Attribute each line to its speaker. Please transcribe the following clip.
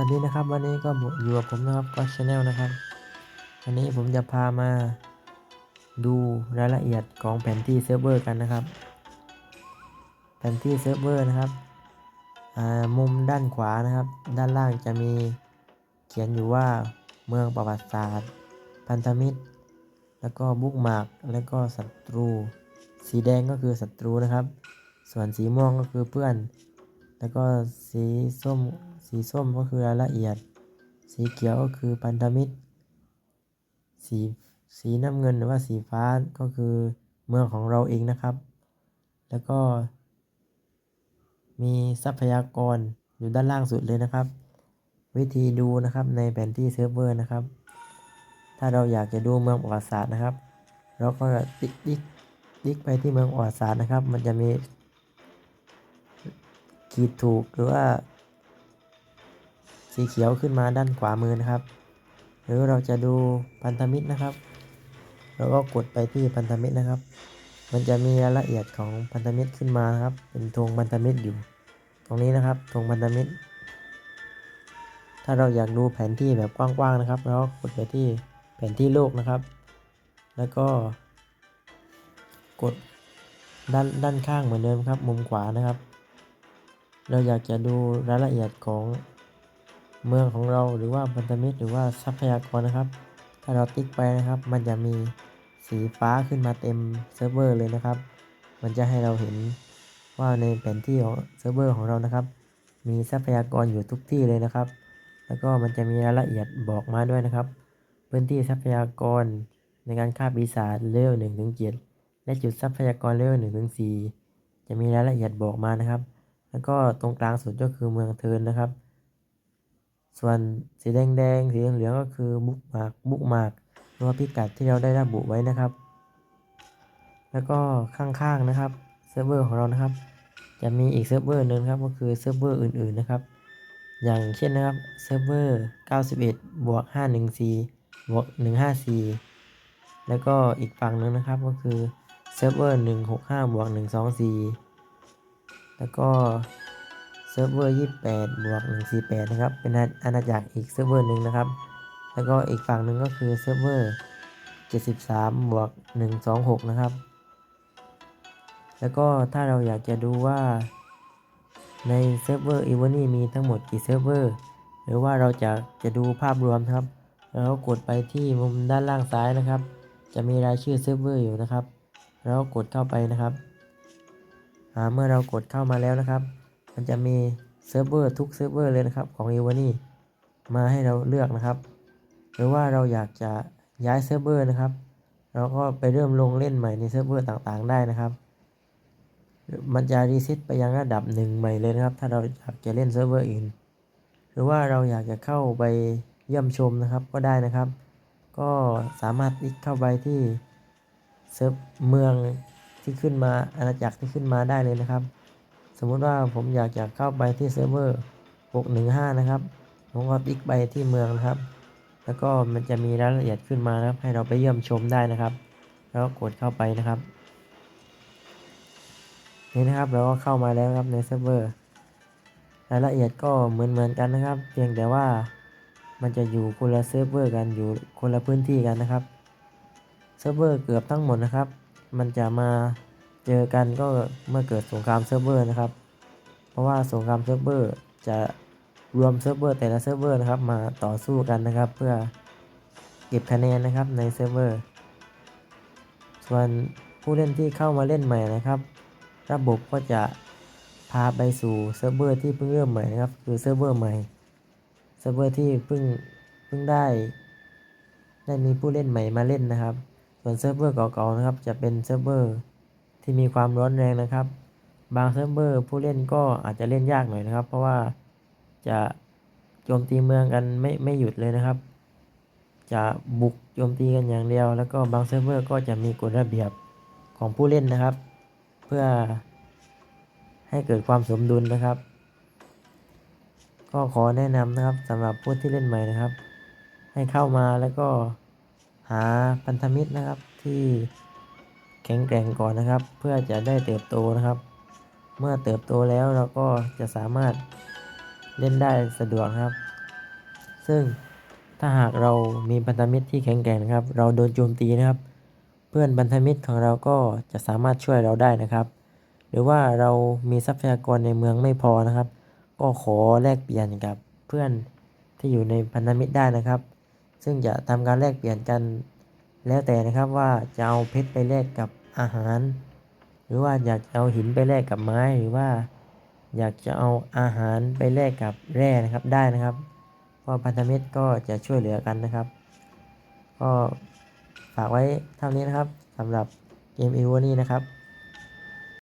Speaker 1: วัสดีนะครับ วันนี้ก็อยู่กับผมนะครับก็ชาแนลนะครับ วันนี้ผมจะพามาดูรายละเอียดของแผนที่เซิร์ฟเวอร์กันนะครับ แผนที่เซิร์ฟเวอร์นะครับมุมด้านขวานะครับ ด้านล่างจะมีเขียนอยู่ว่าเมืองประวัติศาสตร์ พันธมิตร แล้วก็บุ๊กมากแล้วก็ศัตรู สีแดงก็คือศัตรูนะครับ ส่วนสีม่วงก็คือเพื่อน แล้วก็สีส้ม สีส้มก็คือรายละเอียด สีเขียวก็คือพันธมิตร สีสีน้ำเงินหรือว่าสีฟ้าก็คือเมืองของเราเองนะครับ แล้วก็ มีทรัพยากรอยู่ด้านล่างสุดเลยนะครับ วิธีดูนะครับในแผนที่เซิร์ฟเวอร์นะครับ ถ้าเราอยากจะดูเมืองประวัติศาสตร์นะครับ เราก็ติ๊กติ๊กติ๊กไปที่เมืองประวัติศาสตร์นะครับ มันจะมีขีดถูกหรือว่า สีเขียวขึ้นมาด้านขวามือนะครับ หรือเราจะดูพันธมิตรนะครับ เราก็กดไปที่พันธมิตรนะครับ มันจะมีรายละเอียดของพันธมิตรขึ้นมาครับ เป็นธงพันธมิตรอยู่ ตรงนี้นะครับธงพันธมิตร ถ้าเราอยากดูแผนที่แบบกว้างๆนะครับ เราก็กดไปที่แผนที่โลกนะครับ แล้วก็ กดด้านด้านข้างเหมือนเดิมครับ มุมขวานะครับ เราอยากจะดูรายละเอียดของ เมืองของเราหรือว่าพันธมิตรหรือว่าทรัพยากรนะครับ ถ้าเราติ๊กไปนะครับ มันจะมีสีฟ้าขึ้นมาเต็มเซิร์ฟเวอร์เลยนะครับ มันจะให้เราเห็นว่าในแผนที่ของเซิร์ฟเวอร์ของเรานะครับ มีทรัพยากรอยู่ทุกที่เลยนะครับ แล้วก็มันจะมีรายละเอียดบอกมาด้วยนะครับ พื้นที่ทรัพยากรในการฆ่าปีศาจเลเวลหนึ่งถึงเจ็ดและจุดทรัพยากรเลเวลหนึ่งถึงสี่จะมีรายละเอียดบอกมานะครับ แล้วก็ตรงกลางสุดก็คือเมืองเทินนะครับ ส่วนสีแดงแดงสีเหลืองก็คือบุ๊กมาร์กบุ๊กมาร์กหรือว่าพิกัดที่เราได้ระบุไว้นะครับ แล้วก็ข้างๆนะครับเซิร์ฟเวอร์ของเรานะครับ จะมีอีกเซิร์ฟเวอร์หนึ่งครับก็คือเซิร์ฟเวอร์อื่นๆนะครับ อย่างเช่นนะครับเซิร์ฟเวอร์ 91 บวก 514 บวก 154 แล้วก็อีกฝั่งหนึ่งนะครับก็คือเซิร์ฟเวอร์ 165 บวก 124 แล้วก็ เซิร์ฟเวอร์ 28 บวก 148 นะครับ เป็นอาณาจักรอีกเซิร์ฟเวอร์หนึ่งนะครับ แล้วก็อีกฝั่งหนึ่งก็คือเซิร์ฟเวอร์ 73 บวก 126 นะครับ แล้วก็ถ้าเราอยากจะดูว่าในเซิร์ฟเวอร์อีวานี่มีทั้งหมดกี่เซิร์ฟเวอร์ หรือว่าเราจะจะดูภาพรวมครับ แล้วกดไปที่มุมด้านล่างซ้ายนะครับ จะมีรายชื่อเซิร์ฟเวอร์อยู่นะครับ แล้วกดเข้าไปนะครับเมื่อเรากดเข้ามาแล้วนะครับ มันจะมีเซิร์ฟเวอร์ทุกเซิร์ฟเวอร์เลยนะครับของอีวานี่มาให้เราเลือกนะครับ หรือว่าเราอยากจะย้ายเซิร์ฟเวอร์นะครับ เราก็ไปเริ่มลงเล่นใหม่ในเซิร์ฟเวอร์ต่างๆ ได้นะครับ มันจะรีเซ็ตไปยังระดับหนึ่งใหม่เลยนะครับ ถ้าเราอยากจะเล่นเซิร์ฟเวอร์อื่น หรือว่าเราอยากจะเข้าไปเยี่ยมชมนะครับก็ได้นะครับ ก็สามารถคลิกเข้าไปที่เซิร์ฟเมืองที่ขึ้นมาอาณาจักรที่ขึ้นมาได้เลยนะครับ สมมุติว่าผมอยากจะเข้าไปที่เซิร์ฟเวอร์ 615 นะครับ ผมก็คลิกไปที่เมืองนะครับ แล้วก็มันจะมีรายละเอียดขึ้นมานะครับ ให้เราไปเยี่ยมชมได้นะครับ แล้วก็กดเข้าไปนะครับ นี่นะครับเราก็เข้ามาแล้วครับในเซิร์ฟเวอร์ รายละเอียดก็เหมือนเหมือนกันนะครับ เพียงแต่ว่ามันจะอยู่คนละเซิร์ฟเวอร์กันอยู่คนละพื้นที่กันนะครับ เซิร์ฟเวอร์เกือบทั้งหมดนะครับ มันจะมา เจอกันก็เมื่อเกิดสงครามเซิร์ฟเวอร์นะครับ เพราะว่าสงครามเซิร์ฟเวอร์จะรวมเซิร์ฟเวอร์แต่ละเซิร์ฟเวอร์นะครับมาต่อสู้กันนะครับ เพื่อเก็บคะแนนนะครับในเซิร์ฟเวอร์ ส่วนผู้เล่นที่เข้ามาเล่นใหม่นะครับ ระบบก็จะพาไปสู่เซิร์ฟเวอร์ที่เพิ่งเริ่มใหม่นะครับ คือเซิร์ฟเวอร์ใหม่เซิร์ฟเวอร์ที่เพิ่งเพิ่งได้ได้มีผู้เล่นใหม่มาเล่นนะครับ ส่วนเซิร์ฟเวอร์เก่าๆนะครับ จะเป็นเซิร์ฟเวอร์ ที่มีความร้อนแรงนะครับ บางเซิร์ฟเวอร์ผู้เล่นก็อาจจะเล่นยากหน่อยนะครับ เพราะว่าจะโจมตีเมืองกันไม่ไม่หยุดเลยนะครับ จะบุกโจมตีกันอย่างเดียว แล้วก็บางเซิร์ฟเวอร์ก็จะมีกฎระเบียบของผู้เล่นนะครับ เพื่อให้เกิดความสมดุลนะครับ ก็ขอแนะนำนะครับสำหรับผู้ที่เล่นใหม่นะครับ ให้เข้ามาแล้วก็หาพันธมิตรนะครับที่ แข็งแกร่งก่อนนะครับ เพื่อจะได้เติบโตนะครับ เมื่อเติบโตแล้วเราก็จะสามารถเล่นได้สะดวกครับ ซึ่งถ้าหากเรามีพันธมิตรที่แข็งแกร่งนะครับ เราโดนโจมตีนะครับ เพื่อนพันธมิตรของเราก็จะสามารถช่วยเราได้นะครับ หรือว่าเรามีทรัพยากรในเมืองไม่พอนะครับ ก็ขอแลกเปลี่ยนกับเพื่อนที่อยู่ในพันธมิตรได้นะครับ ซึ่งจะทำการแลกเปลี่ยนกันแล้วแต่นะครับว่าจะเอาเพชรไปแลกกับ อาหาร หรือว่าอยากจะเอาหินไปแลกกับไม้หรือว่า อยากจะเอาอาหารไปแลกกับแร่นะครับได้นะครับเพราะพันธมิตรก็จะช่วยเหลือกันนะครับ ก็ฝากไว้เท่านี้นะครับสำหรับเกมอีวนี่นะครับ